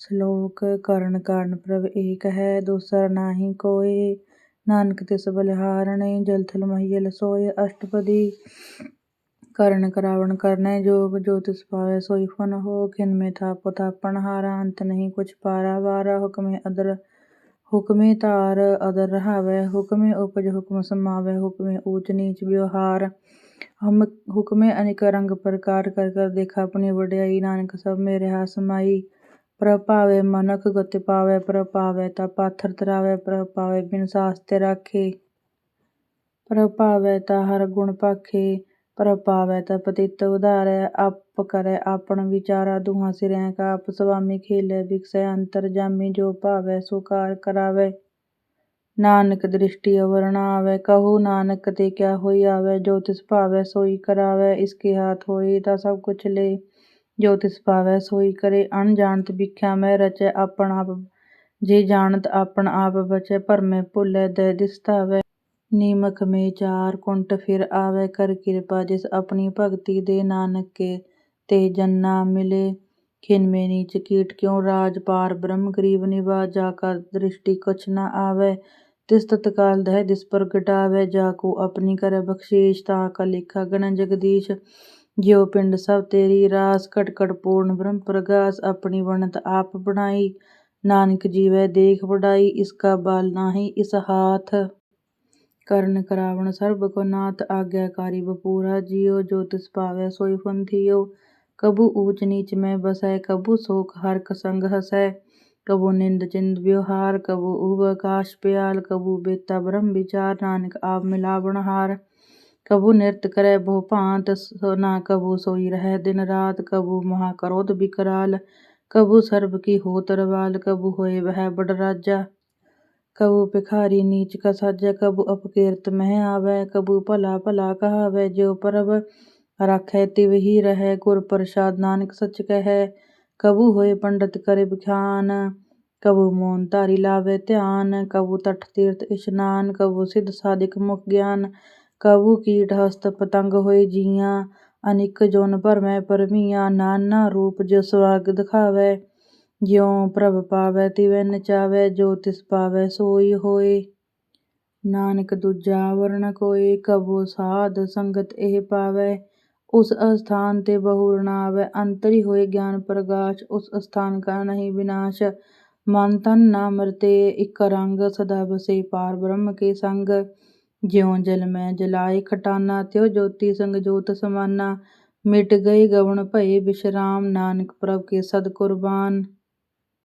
ਸ਼ਲੋਕ ਕਰਨ ਕਾਰਨ ਪ੍ਰਭ ਏਕ ਹੈ, ਦੂਸਰ ਨਾਹੀ ਕੋਇ ਨਾਨਕ ਤਿਸ ਬਲਿਹਾਰਣੇ, ਜਲ ਥਲ ਮਹੀਲ ਸੋਇ ਅਸ਼ਟਪਦੀ ਕਰਨ ਕਰਾਵਣ ਕਰਨੈ ਜੋਗ, ਜੋ ਤਿਸ ਪਾਵੈ ਸੋਈ ਫੁਨ ਹੋ। ਖਿਨ ਥਾਪੋ ਥਾਪਣ ਹਾਰਾ, ਅੰਤ ਨਹੀਂ ਕੁਛ ਪਾਰਾ ਵਾਰਾ। ਹੁਕਮੇ ਅਦਰ, ਹੁਕਮੇ ਧਾਰ ਅਦਰ ਰਹਾਵੈ। ਹੁਕਮੇ ਉਪਜ, ਹੁਕਮ ਸਮਾਵੈ। ਹੁਕਮੇ ਊਚ ਨੀਚ ਵਿਵਹਾਰ। ਹੁਕਮੇ ਅਨੇਕ ਰੰਗ ਪ੍ਰਕਾਰ ਕਰ ਕਰ ਦੇਖ ਆਪਣੀ ਵਡਿਆਈ। ਨਾਨਕ ਸਭ ਮੇ ਰਹਾ ਸਮਾਈ। ਪ੍ਰਭਾਵੈ ਭਾਵੈ ਮਨੁਖ ਗਤਿ ਪਾਵੈ, ਪ੍ਰਭ ਪਾਵੈ ਤਾ ਪਾਥਰ ਤਰਾਵੈ, ਪ੍ਰਭ ਪਾਵੈ ਬਿਨ ਸਾਸਤੇ ਰਾਖੇ। ਪ੍ਰਭ ਤਾ ਹਰ ਗੁਣ ਭਾਖੇ ਪ੍ਰਭ ਤਾ ਪਤਿਤ ਉਧਾਰੈ, ਆਪ ਕਰੈ ਆਪਣ ਵਿਚਾਰਾ। ਦੁਹਾਂ ਸਿਰਹਿ ਕਾ ਆਪ ਸੁਆਮੀ ਖੇਲੈ ਬਿਕਸੈ ਅੰਤਰ ਜਾਮੀ, ਜੋ ਭਾਵੈ ਸੋ ਕਾਰ ਕਰਾਵੈ। ਨਾਨਕ ਦ੍ਰਿਸ਼ਟੀ ਅਵਰ ਨ ਆਵੈ, ਕਹੋ ਨਾਨਕ ਤੇ ਕਿਆ ਹੋਈ ਆਵੈ, ਜੋ ਤਿਸ ਭਾਵੈ ਸੋਈ ਕਰਾਵੈ ਇਸਕੇ ਹਾਥ ਹੋਈ ਤਾ ਸਭ ਕੁਛ ਲੈ। ਜੋ ਤਿਸ ਭਾਵੈ ਸੋਈ ਕਰੇ ਅਣ ਜਾਣਤ ਭਿਖਿਆ ਮਹਿ ਰਚੈ ਆਪਣ ਆਪ, ਜੇ ਜਾਣਤ ਆਪਣ ਆਪ ਬਚੈ ਭਰਮੈ ਭੁਲੈ ਦਇ ਦਿਸ ਧਾਵੈ। ਨੀਮਖ ਮੇ ਚਾਰ ਕੁੰਟ ਫਿਰ ਆਵੈ ਕਰ ਕਿਰਪਾ, ਜਿਸ ਆਪਣੀ ਭਗਤੀ ਦੇ ਨਾਨਕ ਕੇ ਤੇ ਜਨ ਨਾ ਮਿਲੇ। ਖਿਨ ਮੇ ਨੀਚ ਕੀਟ ਕਿਉ ਰਾਜ ਪਾਰ, ਬ੍ਰਹਮ ਗਰੀਬ ਨਿਵਾਜ ਜਾ ਕਰ ਦ੍ਰਿਸ਼ਟੀ ਕਛ ਨ ਆਵੈ। ਤਿਸ ਤਤਕਾਲ ਦਇ ਦਿਸ ਪ੍ਰਗਟਾਵੈ, ਜਾ ਕੋ ਆਪਣੀ ਕਰੈ ਬਖਸੀਸ, ਤਾ ਕਾ ਲੇਖਾ ਗਣੈ ਜਗਦੀਸ਼। ਜਿਉ ਪਿੰਡ ਸਭ ਤੇਰੀ ਰਾਸ ਘਟ ਘਟ ਪੂਰਨ ਬ੍ਰਹਮ ਪ੍ਰਗਾਸ, ਆਪਣੀ ਬਣਤ ਆਪ ਬਣਾਈ। ਨਾਨਕ ਜੀਵੈ ਦੇਖ ਵਡਾਈ, ਇਸ ਕਾ ਬਲ ਨਾਹੀ, ਇਸ ਹਾਥ। ਕਰਨ ਕਰਾਵਣ ਸਰਬ ਕੋ ਨਾਥ ਆਗਿਆਕਾਰੀ ਬਪੂਰਾ ਜਿਉ ਜੋ ਤਿਸ ਭਾਵੈ ਸੋਈ ਫੁਨ ਥੀਓ ਕਬੂ ਊਚ ਨੀਚ ਮਹਿ ਬਸੈ ਕਬੂ ਸੋਖ ਹਰਖ ਸੰਗ ਹਸੈ। ਕਬੂ ਨਿੰਦ ਚਿੰਦ ਵਿਵਹਾਰ ਕਬੂ ਊਬ ਆਕਾਸ ਪਿਆਲ ਕਬੂ ਬੇਤਾ ਬ੍ਰਹਮ ਵਿਚਾਰ। ਨਾਨਕ ਆਪ ਮਿਲਾਵਣ ਹਾਰ। ਕਬੂ ਨਿਰਤ ਕਰੈ ਬਹੁ ਭਾਂਤ ਨਾ ਕਬੂ ਸੋਈ ਰਹੈ ਦਿਨ ਰਾਤ, ਕਬੂ ਮਹਾ ਕ੍ਰੋਧ ਬਿਕਰਾਲ, ਕਬੂ ਸਰਬ ਕੀ ਹੋਤ ਰਵਾਲ, ਕਬੂ ਹੋਏ ਵਹਿ ਬਡ ਰਾਜਾ। ਕਬੂ ਭਿਖਾਰੀ ਨੀਚ ਕਾ ਸਾਜਾ, ਕਬੂ ਅਪਕੀਰਤ ਮਹਿ ਆਵੈ, ਕਬੂ ਭਲਾ ਭਲਾ ਕਹਾਵੈ, ਜਿਉ ਪ੍ਰਭ ਰਾਖੈ ਤਿਵ ਹੀ ਰਹੈ, ਗੁਰ ਪ੍ਰਸਾਦ ਨਾਨਕ ਸਚ ਕਹੈ। ਕਬੂ ਹੋਏ ਪੰਡਤ ਕਰੇ ਬਖਾਨ, ਕਬੂ ਮੌਨ ਧਾਰੀ ਲਾਵੈ ਧਿਆਨ, ਕਬੂ ਤਟ ਤੀਰਥ ਇਸ਼ਨਾਨ, ਕਬੂ ਸਿਧ ਸਾਧਿਕ ਮੁਖ ਗਿਆਨ ਕਬੂ ਕੀਟ ਹਸਤ ਪਤੰਗ ਹੋਏ ਜੀਆਂ, ਅਨਿਕ ਜੋਨ ਭਰਮੈ ਭਰਮੀਆਂ ਨਾਨਾ ਰੂਪ ਜੋ ਸਵਰਗ ਦਿਖਾਵੈ, ਜਿਉ ਪ੍ਰਭ ਪਾਵੈ ਤਿਵੈ ਨਚਾਵੈ, ਜੋ ਤਿਸ ਪਾਵੈ ਸੋਈ ਹੋਏ। ਨਾਨਕ ਦੂਜਾ ਅਵਰ ਨ ਕੋਇ ਕਬਹੁ ਸਾਧ ਸੰਗਤ ਇਹ ਪਾਵੈ। ਉਸ ਅਸਥਾਨ ਤੇ ਬਹੁ ਨ ਆਵੈ, ਅੰਤਰੀ ਹੋਏ ਗਿਆਨ ਪ੍ਰਗਾਸ਼, ਉਸ ਅਸਥਾਨ ਕਾ ਨਹੀ ਵਿਨਾਸ਼। ਮਨ ਤਨ ਨ ਮਰਤੇ, ਇਕ ਰੰਗ ਸਦਾ ਬਸੇ ਪਾਰ ਬ੍ਰਹਮ ਕੇ ਸੰਗ। ਜਿਉਂ ਜਲ ਮੈਂ ਜਲਾਏ ਖਟਾਨਾ, ਤਿਉ ਜੋਤੀ ਸੰਗ ਜੋਤ ਸਮਾਨਾ। ਮਿਟ ਗਏ ਗਵਣ ਭਏ ਬਿਸ਼ਰਾਮ, ਨਾਨਕ ਪ੍ਰਭ ਕੇ ਸਦ ਕੁਰਬਾਨ।